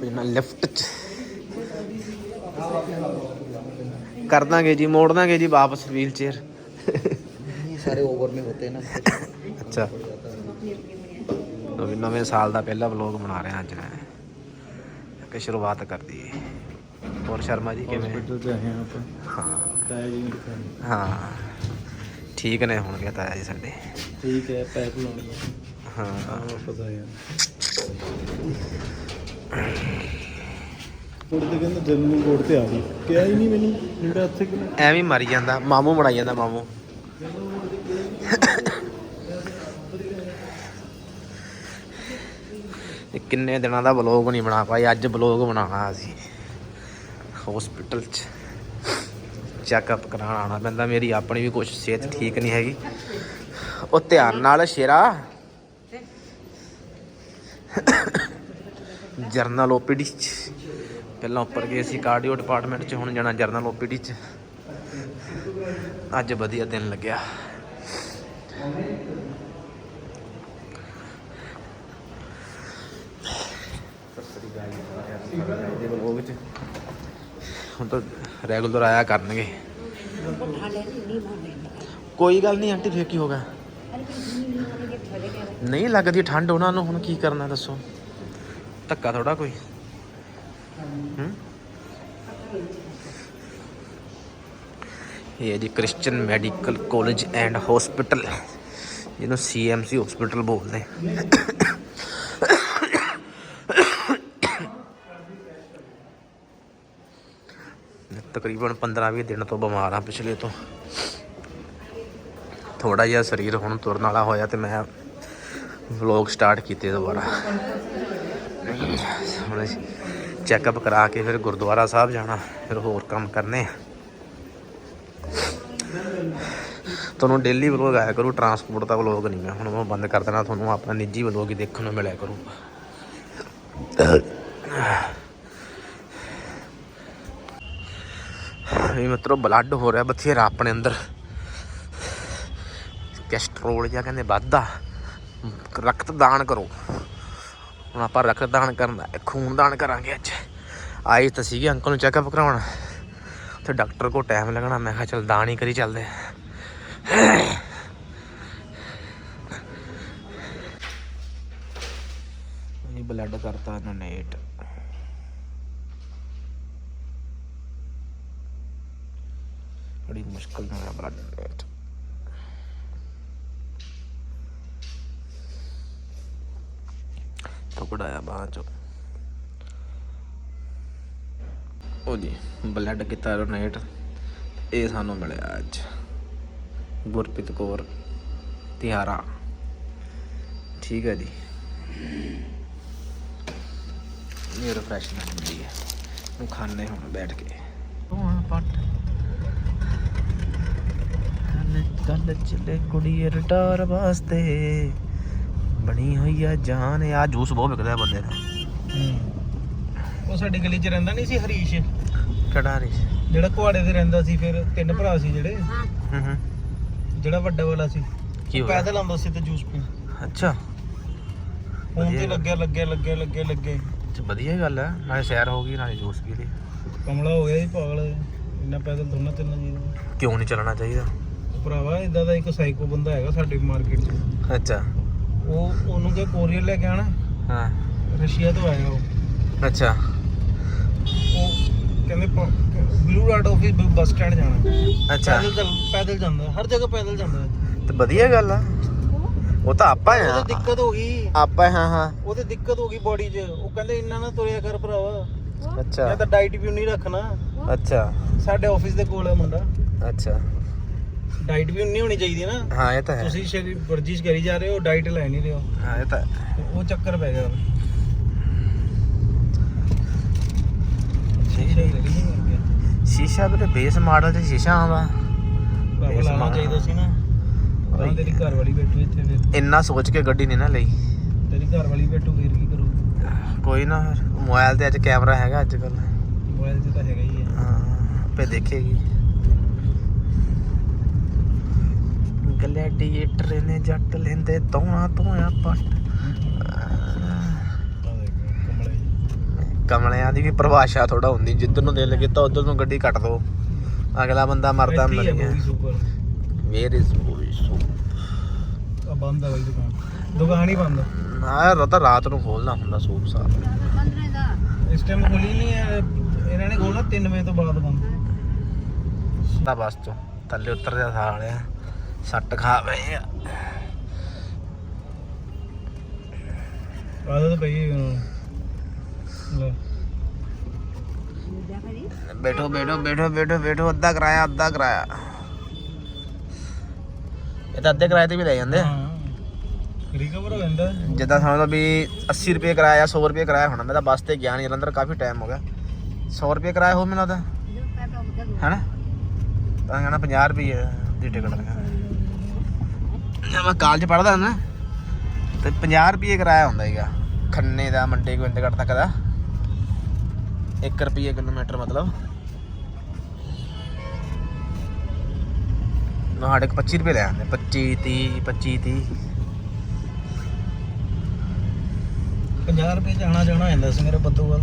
ਪਹਿਲਾਂ ਲਿਫਟ ਚ। ਕਰ ਦਾਂਗੇ ਜੀ ਮੋੜ ਦਾਂਗੇ ਜੀ ਵਾਪਸ ਵੀਲ ਚੇਅਰ। ਸਾਰੇ ਓਵਰ ਮੇ ਹੁੰਦੇ ਨਾ। ਅੱਛਾ। ਨਵੇਂ ਸਾਲ ਦਾ ਪਹਿਲਾ ਵਲੌਗ ਬਣਾ ਰਹੇ ਹਾਂ ਅੱਜ ਮੈਂ। ਕਿ ਸ਼ੁਰੂਆਤ ਕਰਦੀ ਦਈਏ। ਹੋਰ ਸ਼ਰਮਾ ਜੀ ਕਿਵੇਂ? ਹਾਂ ਤਾਇਆ ਜੀ ਹਾਂ। ਠੀਕ ਨੇ ਹੁਣ ਗਿਆ ਤਾਇਆ ਜੀ ਸਾਡੇ। ਠੀਕ ਹੈ ਪੈਪ ਲਾਉਣੀ। ਹੈ। ਹਾਂ ਪਤਾ ਹੈ। ਕੋੜ ਤੇ ਕਹਿੰਦਾ ਜਨਮ ਕੋੜ ਤੇ ਆ ਗਈ। ਕਿਹਾ ਹੀ ਨਹੀਂ ਮੈਨੂੰ, ਜਿਹੜਾ ਇੱਥੇ ਕਿ ਐਵੇਂ ਹੀ ਜਾਂਦਾ, ਮਾਮੂ ਬਣਾਈ ਜਾਂਦਾ ਮਾਮੂ। ਇਹ ਕਿੰਨੇ ਦਿਨਾਂ ਦਾ ਬਲੌਗ ਨਹੀਂ ਬਣਾ ਪਾਈ ਅੱਜ ਬਲੌਗ ਬਣਾਉਣਾ ਅਸੀਂ। ਹਸਪੀਟਲ 'ਚ। ਚੈੱਕਅਪ ਕਰਾਉਣ ਆਉਣਾ ਪੈਂਦਾ, ਮੇਰੀ ਆਪਣੀ ਵੀ ਕੁਛ ਸਿਹਤ ਠੀਕ ਨਹੀਂ ਹੈਗੀ। ਉਹ ਧਿਆਨ ਨਾਲ ਸ਼ੇਰਾ। ਜਰਨਲ ਓਪੀਡੀ 'ਚ। ਪਹਿਲਾਂ ਉੱਪਰ ਗਏ ਸੀ ਕਾਰਡੀਓ ਡਿਪਾਰਟਮੈਂਟ 'ਚ ਹੁਣ ਜਾਣਾ ਜਰਨਲ ਓਪੀਡੀ 'ਚ। ਅੱਜ ਵਧੀਆ ਦਿਨ ਲੱਗਿਆ। ਹੁਣ ਤਾਂ ਰੈਗੂਲਰ ਆਇਆ ਕਰਨਗੇ। ਕੋਈ ਗੱਲ ਨਹੀਂ ਆਂਟੀ ਫੇਰ ਕੀ ਹੋਗਾ ਨਹੀਂ ਲੱਗਦੀ ਠੰਡ ਉਹਨਾਂ ਨੂੰ ਹੁਣ ਕੀ ਕਰਨਾ ਦੱਸੋ। ਧੱਕਾ ਥੋੜਾ ਕੋਈ। ਹੂੰ? ਇਹ ਜੀ Christian medical college and hospital ਜਿਹਨੂੰ ਸੀਐਮਸੀ ਹਸਪੀਟਲ ਬੋਲਦੇ। ਤਕਰੀਬਨ 15-20 ਦਿਨ ਤੋਂ ਬਿਮਾਰ ਆ ਪਿਛਲੇ ਤੋਂ। ਥੋੜਾ ਜਿਹਾ ਸਰੀਰ ਹੁਣ ਤੁਰਨ ਵਾਲਾ ਹੋਇਆ ਤੇ ਮੈਂ ਵਲੌਗ ਸਟਾਰਟ ਕੀਤੇ ਦੁਬਾਰਾ। ਹੁਣ ਚੈੱਕਅਪ ਕਰਾ ਕੇ ਫਿਰ ਗੁਰਦੁਆਰਾ ਸਾਹਿਬ ਜਾਣਾ, ਫਿਰ ਹੋਰ ਕੰਮ ਕਰਨੇ ਆ। ਤੁਹਾਨੂੰ ਡੇਲੀ ਵਲੋਗ ਆਇਆ ਕਰੂ ਟਰਾਂਸਪੋਰਟ ਦਾ ਵਲੋਗ ਨਹੀਂ ਮੈਂ, ਹੁਣ ਮੈਂ ਬੰਦ ਕਰ ਦੇਣਾ ਤੁਹਾਨੂੰ, ਆਪਣਾ ਨਿੱਜੀ ਵਲੋਗ ਹੀ ਦੇਖਣ ਨੂੰ ਮਿਲਿਆ ਕਰੂ। ਇਹ ਮਤਲਬ ਬਲੱਡ ਹੋ ਰਿਹਾ ਬਥੇਰਾ ਆਪਣੇ ਅੰਦਰ। ਕੈਸਟਰੋਲ ਜਾਂ ਕਹਿੰਦੇ ਵੱਧਦਾ। ਰਕਤਦਾਨ ਕਰੋ। ਹੁਣ ਆਪਾਂ ਰਕਤਦਾਨ ਕਰਨਾ ਖੂਨ ਦਾਨ ਕਰਾਂਗੇ ਅੱਜ। ਆਏ ਤਾਂ ਸੀਗੇ ਅੰਕਲ ਨੂੰ ਚੈੱਕਅਪ ਕਰਾਉਣ। ਤੇ ਡਾਕਟਰ ਕੋ ਟਾਈਮ ਲੱਗਣਾ, ਮੈਂ ਕਿਹਾ ਚਲ ਦਾਨ ਹੀ ਕਰੀ ਚੱਲਦੇ ਇਹ ਬਲੱਡ ਕਰਤਾ ਡੋਨੇਟ ਬੜੀ ਮੁਸ਼ਕਲ ਨਾਲ ਬਲੱਡ ਏਟ ਟੁਕੜਾ ਬਾਹਾਂ ਚੋਂ। ਉਹ ਜੀ ਬਲੱਡ ਕੀਤਾ ਡੋਨੇਟ ਇਹ ਸਾਨੂੰ ਮਿਲਿਆ ਅੱਜ। ਗੁਰਪ੍ਰੀਤ ਕੌਰ, ਤਿਹਾਰਾ। ਠੀਕ ਹੈ ਜੀ। ਇਹ ਰਿਫਰੈਸ਼ਮੈਂਟ ਮਿਲੀ ਹੈ। ਉਹ ਖਾਣੇ ਹੁਣ ਬੈਠ ਕੇ। ਉਹ ਪੱਟ ਹਲੇ ਗੱਲ ਚੱਲੇ ਕੁੜੀ ਰਿਟਾਰ ਵਾਸਤੇ। ਬਣੀ ਹੋਈ ਆ ਜਾਨ ਆ ਜੂਸ ਬਹੁਤ ਵਿਕਦਾ ਬੰਦੇ ਦਾ। ਉਹ ਸਾਡੀ ਗਲੀ 'ਚ ਰਹਿੰਦਾ ਨਹੀਂ ਸੀ ਹਰੀਸ਼? ਕਿਹੜਾ ਰੀ ਜਿਹੜਾ ਕੁਆੜੇ ਤੇ ਰਹਿੰਦਾ ਸੀ ਫਿਰ ਤਿੰਨ ਭਰਾ ਸੀ ਜਿਹੜੇ। ਹੂੰ। ਹੂੰ ਜਿਹੜਾ ਵੱਡਾ ਵਾਲਾ ਸੀ। ਕੀ ਹੋਇਆ? ਪੈਦਲ ਆਉਂਦਾ ਸੀ ਤੇ ਜੂਸ ਪੀਣ। ਅੱਛਾ। ਹੁਣ ਤੇ ਲੱਗਿਆ ਲੱਗਿਆ ਲੱਗਿਆ ਲੱਗਿਆ ਲੱਗੇ ਤੇ ਵਧੀਆ ਗੱਲ ਹੈ ਨਾਲੇ ਸੈਰ ਹੋ ਗਈ ਨਾਲੇ ਜੂਸ ਪੀ ਲਈ ਕਮਲਾ ਹੋ ਗਿਆ ਜੀ ਪਾਗਲ। ਇੰਨਾ ਪੈਦਲ ਥੋੜਾ ਚੱਲਣਾ ਚਾਹੀਦਾ। ਕਿਉਂ ਨਹੀਂ ਚੱਲਣਾ ਚਾਹੀਦਾ? ਭਰਾਵਾ ਇਦਾਂ ਦਾ ਇੱਕ ਸਾਈਕੋ ਬੰਦਾ ਹੈਗਾ ਸਾਡੇ ਮਾਰਕੀਟ 'ਚ। ਅੱਛਾ। ਉਹ ਉਹਨੂੰ ਕਿ ਕੋਰੀਅਰ ਲੈ ਕੇ ਆਣਾ ਹਾਂ। ਰਸ਼ੀਆ ਤੋਂ ਆਇਆ ਉਹ। ਅੱਛਾ। ਉਹ ਕਹਿੰਦੇ blue dot office bus stand ਜਾਣਾ। ਅੱਛਾ। ਪੈਦਲ ਚੱਲ ਪੈਦਲ ਜਾਂਦਾ ਹਰ ਜਗ੍ਹਾ ਪੈਦਲ ਜਾਂਦਾ। ਤੇ ਵਧੀਆ ਗੱਲ ਆ। ਉਹ ਤਾਂ ਆਪਾਂ ਉਹਦੇ ਆ। ਦਿੱਕਤ ਹੋ ਗਈ। ਆਪਾਂ ਹਾਂ ਹਾਂ ਉਹਦੇ ਦਿੱਕਤ ਹੋ ਗਈ ਬੋਡੀ 'ਚ। ਉਹ ਕਹਿੰਦੇ ਇੰਨਾ ਨਾ ਤੁਰਿਆ ਕਰ ਭਰਾਵਾ। ਅੱਛਾ। ਮੈਂ ਤਾਂ ਡਾਈਟ ਵੀ ਨਹੀਂ ਰੱਖਣਾ। ਅੱਛਾ। ਸਾਡੇ ਆਫਿਸ ਦੇ ਕੋਲ ਹੈ ਮੁੰਡਾ। ਅੱਛਾ। ਡਾਈਟ ਵੀ ਉਨੀ ਹੋਣੀ ਚਾਹੀਦੀ ਹੈ ਨਾ। ਹਾਂ ਇਹ ਤਾਂ ਹੈ। ਤੁਸੀਂ ਸ਼ਰੀਰ ਵਰਜਿਸ਼ ਕਰੀ ਜਾ ਰਹੇ ਹੋ ਡਾਈਟ ਲੈ ਨਹੀਂ ਰਹੇ ਹੋ। ਹਾਂ ਇਹ ਤਾਂ ਹੈ। ਤੇ ਉਹ ਚੱਕਰ ਪੈ ਗਿਆ। ਸ਼ੀਸ਼ਾ ਵੀਰੇ ਬੇਸ ਮਾਡਲ ਤੇ ਸ਼ੀਸ਼ਾ ਆਉਂਦਾ ਬਾਬਾ ਲਾਣਾ ਚਾਹੀਦਾ ਸੀ ਨਾ। ਤਾਂ ਤੇਰੀ ਘਰ ਵਾਲੀ ਬੈਠੂ ਇੱਥੇ ਫਿਰ। ਇੰਨਾ ਸੋਚ ਕੇ ਗੱਡੀ ਨਹੀਂ ਨਾ ਲਈ। ਤੇਰੀ ਘਰ ਵਾਲੀ ਬੈਠੂ ਫਿਰ ਕੀ ਕਰੂ? ਕੋਈ ਨਾ ਫਿਰ ਮੋਬਾਈਲ ਤੇ ਅੱਜ ਕੈਮਰਾ ਹੈਗਾ ਅੱਜ ਕੱਲ ਮੋਬਾਈਲ 'ਚ ਤਾਂ ਹੈਗਾ ਹੀ ਹੈ। ਹਾਂ ਆਪੇ ਦੇਖੇਗੀ। ਗਲੈਡੀਏਟਰ ਨੇ ਜੱਟ ਲੈਂਦੇ ਤੋਣਾ ਤੋਇਆ ਪੱਟ। ਕਮਲਿਆਂ ਦੀ ਵੀ ਪਰਿਭਾਸ਼ਾ ਥੋੜਾ ਹੁੰਦੀ ਜਿੱਧਰ ਨੂੰ ਦਿਲ ਕੀਤਾ ਉਧਰ ਨੂੰ ਗੱਡੀ ਕੱਟ ਦੋ। ਅਗਲਾ ਬੰਦਾ ਮਰਦਾ ਮਰ ਗਿਆ। ਵੇਅਰ ਇਜ਼ ਮੂਵੀ ਸੋ ਆ ਬੰਦ ਆ ਬਾਈ ਦੁਕਾਨ। ਦੁਕਾਨ ਹੀ ਬੰਦ ਆ। ਰਤਾ ਰਾਤ ਨੂੰ ਖੋਲਦਾ ਹੁੰਦਾ ਸੂਪ ਸਾਹ ਇਸ ਟਾਈਮ ਖੁੱਲੀ ਨਹੀਂ ਹੈ ਇਹਨਾਂ ਨੇ ਖੋਲਣਾ 3 ਵਜੇ ਤੋਂ ਬਾਅਦ ਬੰਦ। ਤਾਂ ਬਸ ਤੋਂ ਥੱਲੇ ਉਤਰਦਿਆ ਸਾਲਿਆ। ਸੱਟ ਖਾ ਪਏ ਆ। ਆਦਤ ਪਈ ਉਹਨਾਂ ਲੈ। ਬੈਠੋ ਬੈਠੋ ਬੈਠੋ ਬੈਠੋ ਬੈਠੋ ਅੱਧਾ ਕਰਾਇਆ ਅੱਧਾ ਕਰਾਇਆ। ਇਹ ਤਾਂ ਅੱਧੇ ਕਿਰਾਏ ਤੇ ਵੀ ਲੈ ਜਾਂਦੇ। ਆ। ਹਾਂ ਰਿਕਵਰ ਹੋ ਜਾਂਦਾ ਜਿੱਦਾਂ ਸਮਝ ਲਓ ਵੀ 80 ਰੁਪਏ ਕਿਰਾਇਆ 100 ਰੁਪਏ ਕਿਰਾਇਆ ਹੋਣਾ। ਮੈਂ ਤਾਂ ਬੱਸ ਤੇ ਗਿਆ ਨਹੀਂ ਜਲੰਧਰ ਕਾਫੀ ਟਾਈਮ ਹੋ ਗਿਆ। 100 ਰੁਪਏ ਕਿਰਾਇਆ ਹੋ ਮੈਨੂੰ ਲੱਗਦਾ। ਹੈਨਾ? ਤਾਂ ਕਹਿੰਦਾ 50 ਰੁਪਏ ਦੀ ਟਿਕਟ। ਲਗਾ ਮੈਂ ਕਾਲਜ ਪੜਦਾ ਨਾ, ਤੇ 50 ਰੁਪਏ ਕਿਰਾਇਆ ਹੁੰਦਾ ਹੈਗਾ ਖੰਨੇ ਦਾ, ਮੰਡੀ ਗੋਬਿੰਦਗੜ੍ਹ ਤੱਕ ਦਾ। 1 ਰੁਪਏ ਕਿਲੋਮੀਟਰ ਮਤਲਬ। ਨਾ ਸਾਡੇ ਕੋਲ 25 ਰੁਪਏ ਲੈ ਆਂਦੇ 25 30 25 30 50 ਰੁਪਏ ਜਾਣਾ ਜਾਣਾ ਹੋ ਜਾਂਦਾ ਸੀ ਮੇਰੇ ਬੱਦੂ ਵੱਲ।